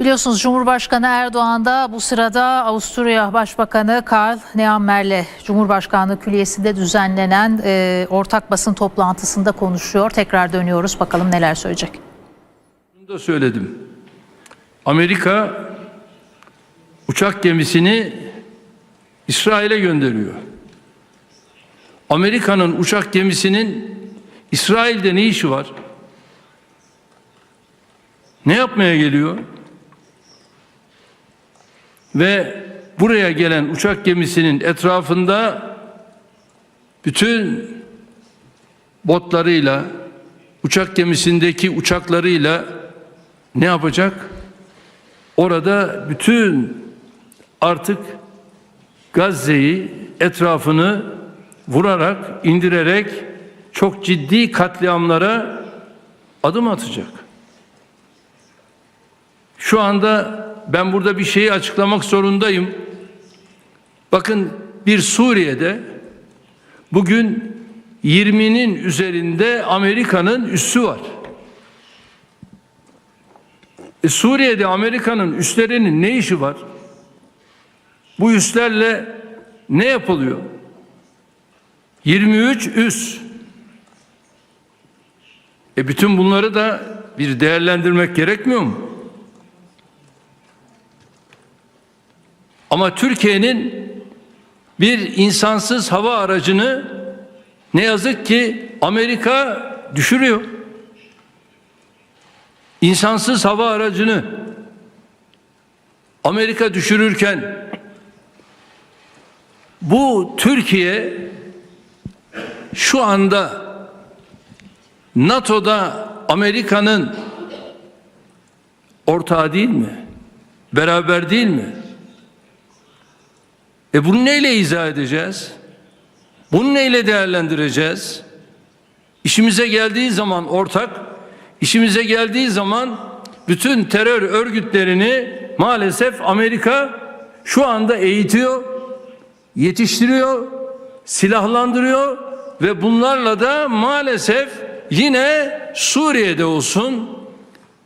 Biliyorsunuz Cumhurbaşkanı Erdoğan da bu sırada Avusturya Başbakanı Karl Nehammer'le Cumhurbaşkanlığı Külliyesi'nde düzenlenen e, ortak basın toplantısında konuşuyor. Tekrar dönüyoruz bakalım neler söyleyecek. Bunu da söyledim. Amerika uçak gemisini İsrail'e gönderiyor. Amerika'nın uçak gemisinin İsrail'de ne işi var? Ne yapmaya geliyor? Ve buraya gelen uçak gemisinin etrafında bütün botlarıyla, uçak gemisindeki uçaklarıyla ne yapacak? Orada bütün artık Gazze'yi etrafını vurarak, indirerek çok ciddi katliamlara adım atacak. Şu anda ben burada bir şeyi açıklamak zorundayım. Bakın bir Suriye'de bugün 20'nin üzerinde Amerika'nın üssü var. E Suriye'de Amerika'nın üslerinin ne işi var? Bu üslerle ne yapılıyor? 23 üs. E bütün bunları da bir değerlendirmek gerekmiyor mu? Ama Türkiye'nin bir insansız hava aracını ne yazık ki Amerika düşürüyor. İnsansız hava aracını Amerika düşürürken bu Türkiye şu anda NATO'da Amerika'nın ortağı değil mi? Beraber değil mi? E bunu neyle izah edeceğiz? Bunu neyle değerlendireceğiz? İşimize geldiği zaman ortak, işimize geldiği zaman bütün terör örgütlerini maalesef Amerika şu anda eğitiyor, yetiştiriyor, silahlandırıyor ve bunlarla da maalesef yine Suriye'de olsun,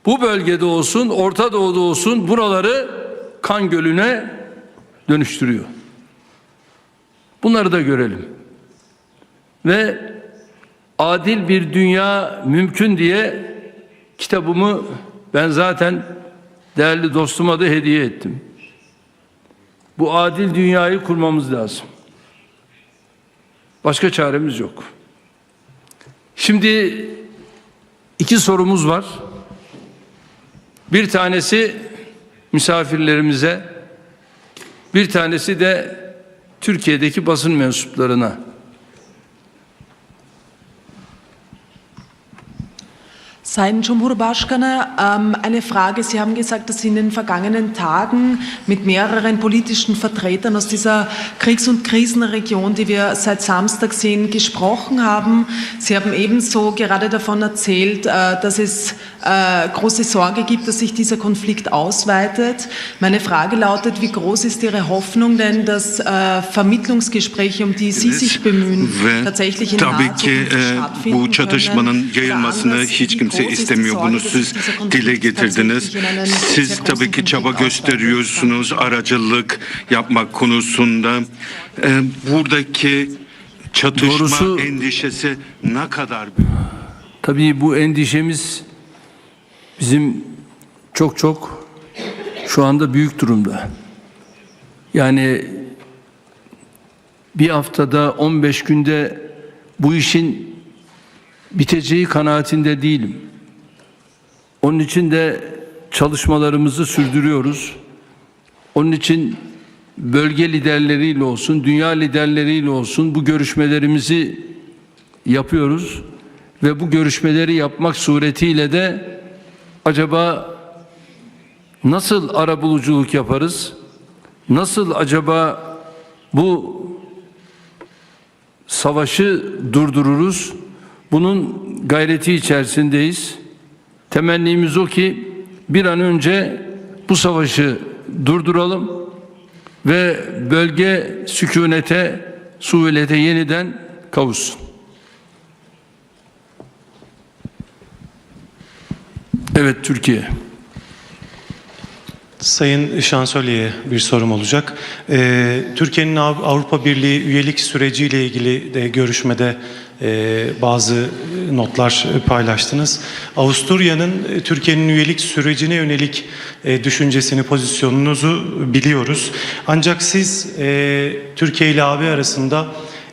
bu bölgede olsun, Orta Doğu'da olsun buraları kan gölüne dönüştürüyor. Bunları da görelim. Ve adil bir dünya mümkün diye kitabımı ben zaten değerli dostuma da hediye ettim. Bu adil dünyayı kurmamız lazım. Başka çaremiz yok. Şimdi iki sorumuz var. Bir tanesi misafirlerimize, bir tanesi de Türkiye'deki basın mensuplarına. Sayın Cumhurbaşkanı, ähm, eine Frage. Sie haben gesagt, dass Sie in den vergangenen Tagen mit mehreren politischen Vertretern aus dieser Kriegs- und Krisenregion, die wir seit Samstag sehen, gesprochen haben. Sie haben ebenso gerade davon erzählt, äh, dass es äh, große Sorge gibt, dass sich dieser Konflikt ausweitet. Meine Frage lautet, wie groß ist Ihre Hoffnung denn, dass äh, Vermittlungsgespräche, um die Sie sich bemühen, tatsächlich in tabii naher ki Zukunft e, stattfinden können? hiç kimse istemiyor. Bunu siz dile getirdiniz. Siz tabii ki çaba gösteriyorsunuz aracılık yapmak konusunda. E, buradaki çatışma Doğrusu- endişesi ne kadar büyük? Tabii bu endişemiz bizim çok çok şu anda büyük durumda. Yani bir haftada 15 günde bu işin biteceği kanaatinde değilim. Onun için de çalışmalarımızı sürdürüyoruz. Onun için bölge liderleriyle olsun, dünya liderleriyle olsun bu görüşmelerimizi yapıyoruz ve bu görüşmeleri yapmak suretiyle de acaba nasıl arabuluculuk yaparız? Nasıl acaba bu savaşı durdururuz? Bunun gayreti içerisindeyiz. Temennimiz o ki bir an önce bu savaşı durduralım ve bölge sükunete, suhulete yeniden kavuşsun. Evet Türkiye. Sayın Şansölye'ye bir sorum olacak. Ee, Türkiye'nin Av- Avrupa Birliği üyelik süreciyle ilgili de görüşmede e, bazı notlar paylaştınız. Avusturya'nın e, Türkiye'nin üyelik sürecine yönelik e, düşüncesini, pozisyonunuzu biliyoruz. Ancak siz e, Türkiye ile AB arasında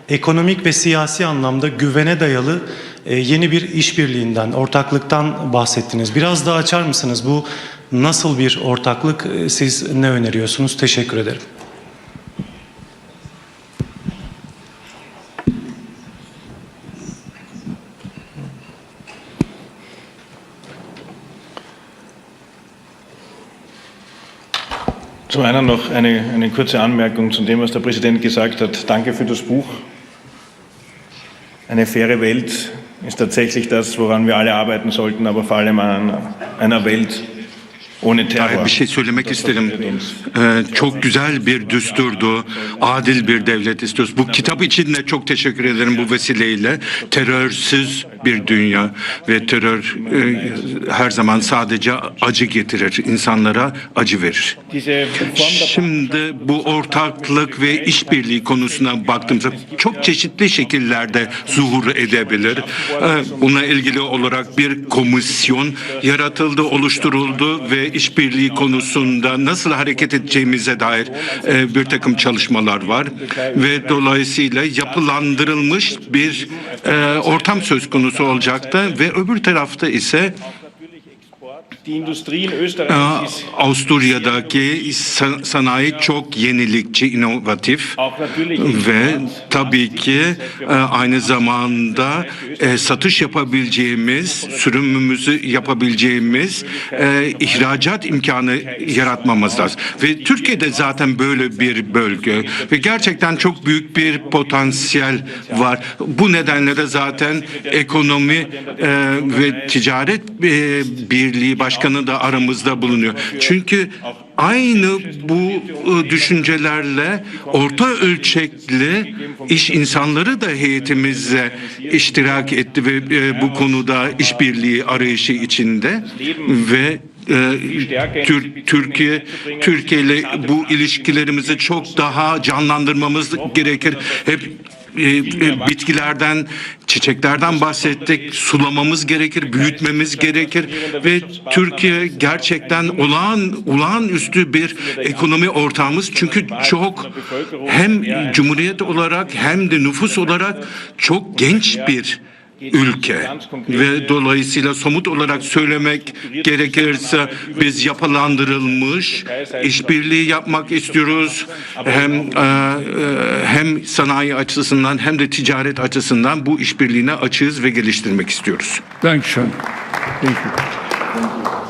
ekonomik ve siyasi anlamda güvene dayalı yeni bir işbirliğinden, ortaklıktan bahsettiniz. Biraz daha açar mısınız? Bu nasıl bir ortaklık? Siz ne öneriyorsunuz? Teşekkür ederim. Zum einen noch eine, eine kurze Anmerkung zu dem, was der Präsident gesagt hat. Danke für das Buch. Eine faire Welt ist tatsächlich das, woran wir alle arbeiten sollten, aber vor allem an einer Welt. Dair bir şey söylemek isterim. Ee, çok güzel bir düsturdu. Adil bir devlet istiyoruz. Bu kitap için de çok teşekkür ederim bu vesileyle. Terörsüz bir dünya ve terör e, her zaman sadece acı getirir. insanlara acı verir. Şimdi bu ortaklık ve işbirliği konusuna baktığımızda çok çeşitli şekillerde zuhur edebilir. Ee, Buna ilgili olarak bir komisyon yaratıldı, oluşturuldu ve işbirliği konusunda nasıl hareket edeceğimize dair e, bir takım çalışmalar var ve dolayısıyla yapılandırılmış bir e, ortam söz konusu olacaktı ve öbür tarafta ise Avusturya'daki sa- sanayi çok yenilikçi, inovatif ve tabii ki e, aynı zamanda e, satış yapabileceğimiz, sürümümüzü yapabileceğimiz e, ihracat imkanı yaratmamız lazım. Ve Türkiye'de zaten böyle bir bölge ve gerçekten çok büyük bir potansiyel var. Bu nedenle de zaten ekonomi ve ticaret birliği başkanı da aramızda bulunuyor. Çünkü aynı bu e, düşüncelerle orta ölçekli iş insanları da heyetimizle iştirak etti ve e, bu konuda işbirliği arayışı içinde ve e, Tür- Türkiye Türkiye ile bu ilişkilerimizi çok daha canlandırmamız gerekir. Hep e, e, bitkilerden, çiçeklerden bahsettik. Sulamamız gerekir, büyütmemiz gerekir ve Türkiye gerçekten olağan olağanüstü bir ekonomi ortağımız. Çünkü çok hem cumhuriyet olarak hem de nüfus olarak çok genç bir ülke ve dolayısıyla somut olarak söylemek gerekirse biz yapılandırılmış işbirliği yapmak istiyoruz hem e, e, hem sanayi açısından hem de ticaret açısından bu işbirliğine açığız ve geliştirmek istiyoruz. Dankeschön.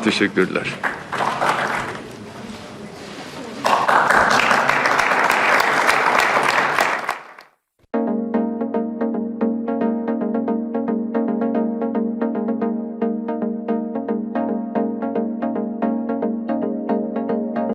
Teşekkürler.